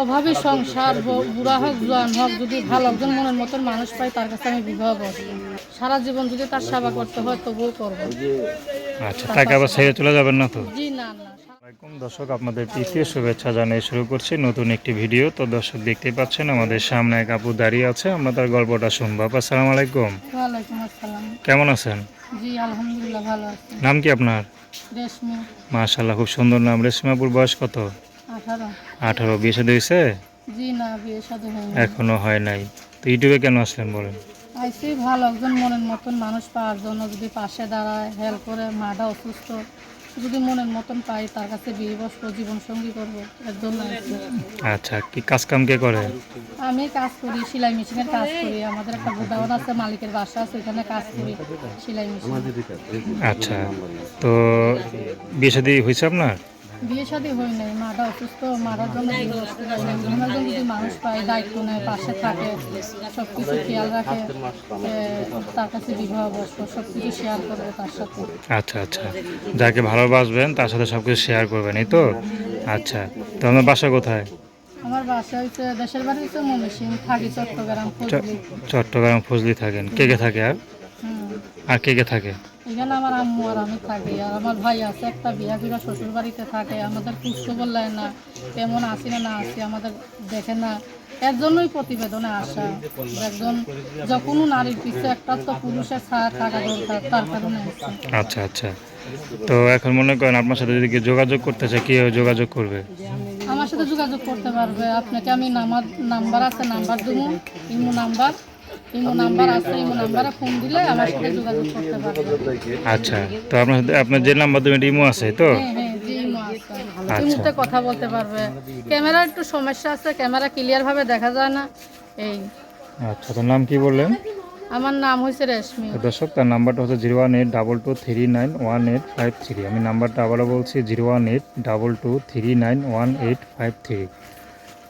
অভাবী সংসার বুড়া হোক জোয়ান হোক যদি ভালো একজন মনের মতন মানুষ পাই তার কাছে আমি বিবাহ বসবো সারা জীবন যদি তার সেবা করতে হয় তবুও করব। আচ্ছা তাকে আবার ছেড়ে চলে যাবেন না তো? জি না না। আসসালামাইকুম দর্শক আপনাদের তৃতীয় শুভেচ্ছা জানিয়ে শুরু করছি নতুন একটি ভিডিও। তো দর্শক দেখতে পাচ্ছেন আমাদের সামনে এক আপু দাঁড়িয়ে আছে আমরা তার গল্পটা শুনব। আপা আসসালামু আলাইকুম। কেমন আছেন? জি আলহামদুলিল্লাহ ভালো আছি। নাম কি আপনার? রেশমি। খুব সুন্দর নাম। রেশমাপুর বয়স কত? আঠারো। বিয়ে সাথে হয়েছে? জি না বিয়ে সাথে হয়নি। এখনও হয় নাই। তো ইউটিউবে কেন আসলেন বলেন? আইসি ভালো একজন মনের মতন মানুষ পাওয়ার জন্য যদি পাশে দাঁড়ায় হেল্প করে মাটা অসুস্থ যদি মনের মতন পাই তার কাছে বিয়ে বসবো জীবন সঙ্গী করব এর জন্য আচ্ছা কি কাজ কাম কে করে? আমি কাজ করি সেলাই মেশিনের কাজ করি। আমাদের একটা গোডাউন আছে মালিকের বাসা আছে ওইখানে কাজ করি সেলাই মেশিন। আচ্ছা তো বিয়ে সাথে হয়েছে আপনার? বিয়ে শাদী হই নাই মাটা অসুস্থ মারার জন্য যদি মানুষ পায় দায়িত্ব নেয় পাশে থাকে সব কিছু খেয়াল রাখে তার কাছে বিবাহ বসবো সব কিছু শেয়ার করব তার সাথে। আচ্ছা আচ্ছা। যাকে ভালোবাসবেন তার সাথে সব কিছু শেয়ার করবেন এই তো? আচ্ছা। তো আপনার বাসা কোথায়? আমার বাসা হচ্ছে দেশের বাড়ি হচ্ছে ময়মনসিং থাকি চট্টগ্রাম চট্টগ্রাম ফজলি থাকেন। কে কে থাকে আর? আর কে কে থাকে? এখানে আমার আম্মু আর আমি থাকি আর আমার ভাই আছে একটা বিয়া বিবা শ্বশুর বাড়িতে থাকে আমাদের পুষ্প বললেন না কেমন আছি না না আছি আমাদের দেখে না। এর জন্যই প্রতিবেদনে আসা একজন যখন নারীর পিছিয়ে একটা তো পুরুষের ছায়া থাকা দরকার তার কারণে আচ্ছা আচ্ছা। তো এখন মনে করেন আপনার সাথে যদি যোগাযোগ করতে চায় কীভাবে যোগাযোগ করবে? আমার সাথে যোগাযোগ করতে পারবে আপনাকে আমি নাম্বার নাম্বার আছে নাম্বার দেবো ইমো নাম্বার। ইমো নাম্বার আছে ইমো নাম্বারে ফোন দিলে আমার সাথে যোগাযোগ করতে পারবে। আচ্ছা তো আপনার আপনার যে নাম্বার দেবেন ইমো আছে তো? হ্যাঁ হ্যাঁ জি ইমো আছে। আচ্ছা। ইমোতে কথা বলতে পারবে। ক্যামেরা একটু সমস্যা আছে ক্যামেরা ক্লিয়ার ভাবে দেখা যায় না। এই। আচ্ছা তো নাম কি বললেন? আমার নাম হয়েছে রেশমি। দর্শক তার নাম্বারটা হচ্ছে zero one eight double two three nine one eight five three. আমি নাম্বারটা আবারও বলছি zero one eight double two three nine one eight five three.